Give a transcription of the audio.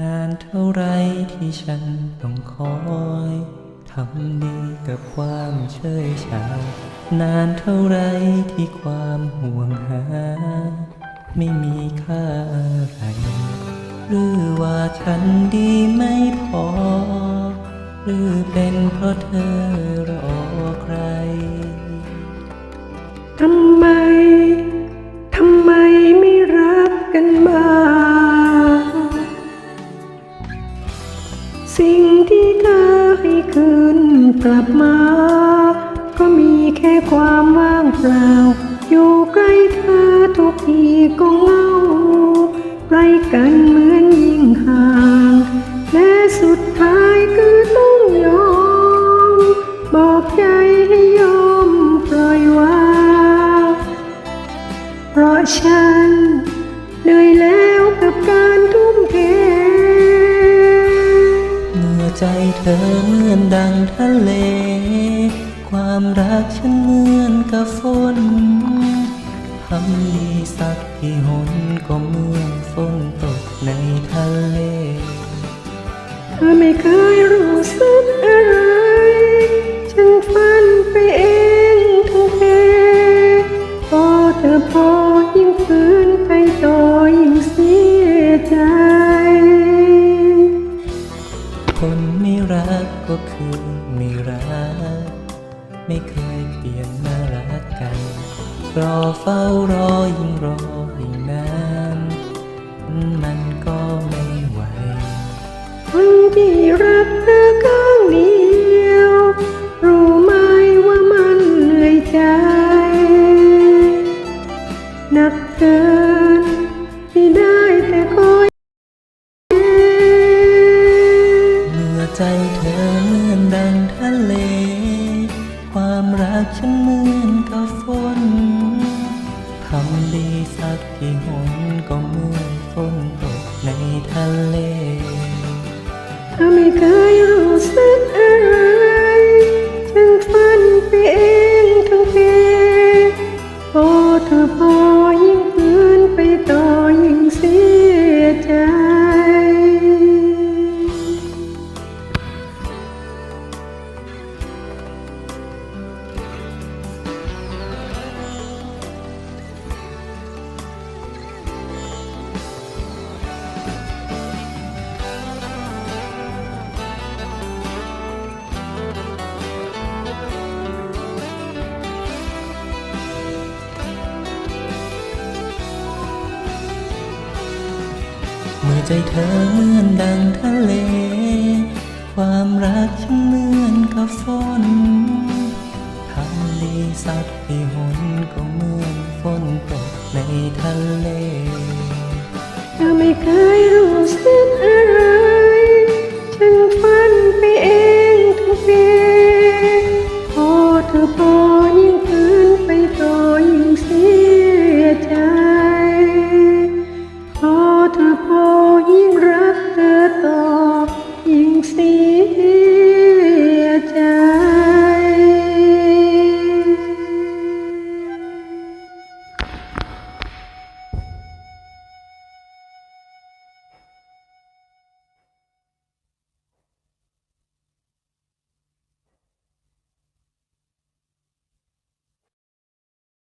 นานเท่าไรที่ฉันต้องคอยทำดีกับความเชยชานานเท่าไรที่ความห่วงหา ไม่มีค่าอะไรหรือว่าฉันดีไม่พอ หรือเป็นเพราะเธอรอ ใคร ทำไม ทำไมไม่รักกันบ้าง สิ่งที่เธอให้คืนกลับมา ก็มีแค่ความว่างเปล่า อยู่ใกล้เธอทุกทีก็เงาใกล้กันเมือะฉันเหนื่อยแล้วกับการทุ่มเทเมื่อใจเธอเหมือนดังทะเล ความรักฉันเหมือนกับฝนทำดีสักกี่หนก็เหมือนฝนตกในทะเล เธอไม่เคยรู้สึกอะไร ไม่เคยเปลี่ยนมารักกัน รอเฝ้ารอยิ่งรอยิ่งนานมันก็ไม่ไหวคนที่รักเธอข้างเดียว รู้ไหมว่ามันเหนื่อยใจหนักเกินที่ได้แต่คอยเมื่อใจเธอ ฉันเหมือนกับฝนทำดีสักกี่หนก็เหมือนฝนตกในทะเลเธอไม่เคยรู้สึกอะไรฉั ใจเธอเหมือนดังทะเล ความรักฉันเหมือนกับฝนทะเลสักที่หนก็เหมือนฝนตกในทะเลเธอไม่เคยรู้สึกอะไร